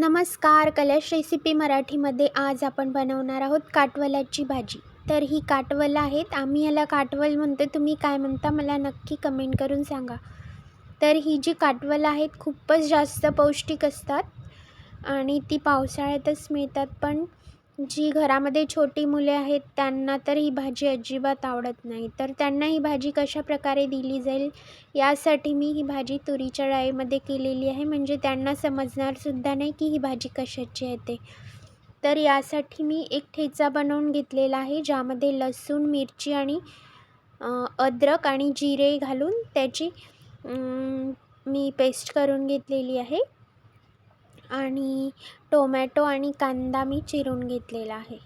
नमस्कार कलश रेसिपी मराठीमध्ये आज आपण बनवणार आहोत काटवलाची भाजी. तर ही काटवल आहेत. आम्ही याला काटवल म्हणतो तुम्ही काय म्हणता मला नक्की कमेंट करून सांगा. तर ही जी काटवल आहेत खूपच जास्त पौष्टिक असतात आणि ती पावसाळ्यातच मिळतात. पण जी घरामध्ये छोटी मुले आहेत त्यांना तर ही भाजी अजिबात आवडत नाही. तर त्यांना ही भाजी कशा प्रकारे दिली जाईल? यासाठी मी ही भाजी तुरीच्या डाळीमध्ये केलेली आहे. म्हणजे त्यांना समजणारसुद्धा नाही की ही भाजी कशाची आहे ते. तर यासाठी मी एक ठेचा बनवून घेतलेला आहे ज्यामध्ये लसूण मिरची आणि अद्रक आणि जिरे घालून त्याची मी पेस्ट करून घेतलेली आहे. आणि टोमॅटो आणि कांदा मी चिरून घेतलेला आहे.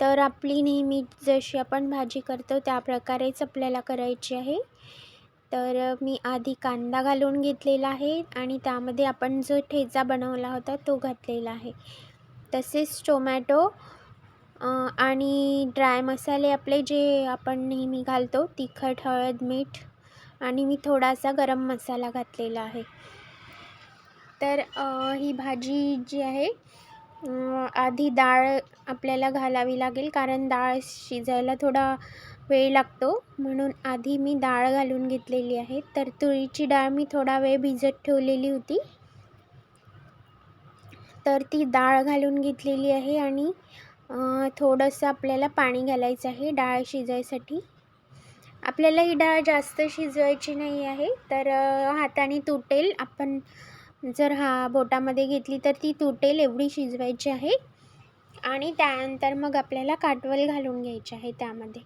तर आपली नेहमी जशी आपण भाजी करतो त्या प्रकारेच आपल्याला करायची आहे. तर मी आधी कांदा घालून घेतलेला आहे आणि त्यामध्ये आपण जो ठेचा बनवला होता तो घातलेला आहे. तसेच टोमॅटो आणि ड्राय मसाले आपले जे आपण नेहमी घालतो तिखट हळद मीठ आणि मी थोडासा गरम मसाला घातलेला आहे. तर ही भाजी जी आहे आधी डाळ आपल्याला घालावी लागेल कारण डाळ शिजायला थोडा वेळ लागतो. म्हणून आधी मी डाळ घालून घेतलेली आहे. तर तुरीची डाळ मी थोडा वेळ भिजत ठेवलेली होती. तर ती डाळ घालून घेतलेली आहे आणि थोडंसं आपल्याला पाणी घालायचं आहे डाळ शिजायसाठी. आपल्याला ही डाळ जास्त शिजवायची नाही आहे. तर हाताने तुटेल. आपण जर हा बोटामध्ये घेतली तर ती तुटेल एवढी शिजवायची आहे. आणि त्यानंतर मग आपल्याला काटवल घालून घ्यायची आहे त्यामध्ये.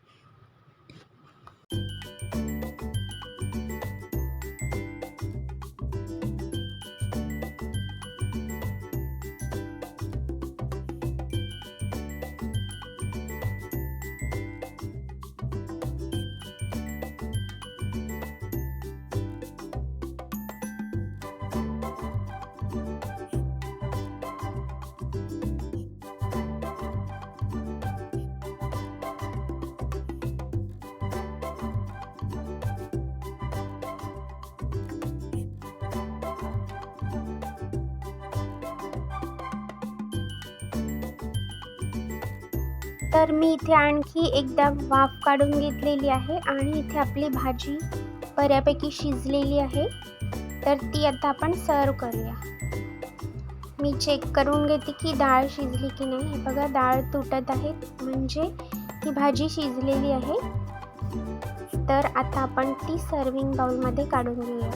तर मी इथे आणखी एकदा वाफ काढून घेतलेली आहे आणि इथे आपली भाजी बऱ्यापैकी शिजलेली आहे. तर ती आता आपण सर्व करूया. मी चेक करून घेते की डाळ शिजली की नाही. हे बघा डाळ तुटत आहे. म्हणजे ही भाजी शिजलेली आहे. तर आता आपण ती सर्विंग बाउलमध्ये काढून घेऊया.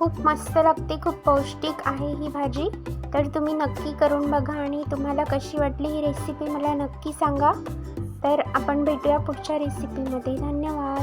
खूप मस्त लागते खूप पौष्टिक आहे ही भाजी. तर तुम्ही नक्की करून बघा आणि तुम्हाला कशी वाटली ही रेसिपी मला नक्की सांगा. तर आपण भेटूया पुढच्या रेसिपीमध्ये धन्यवाद.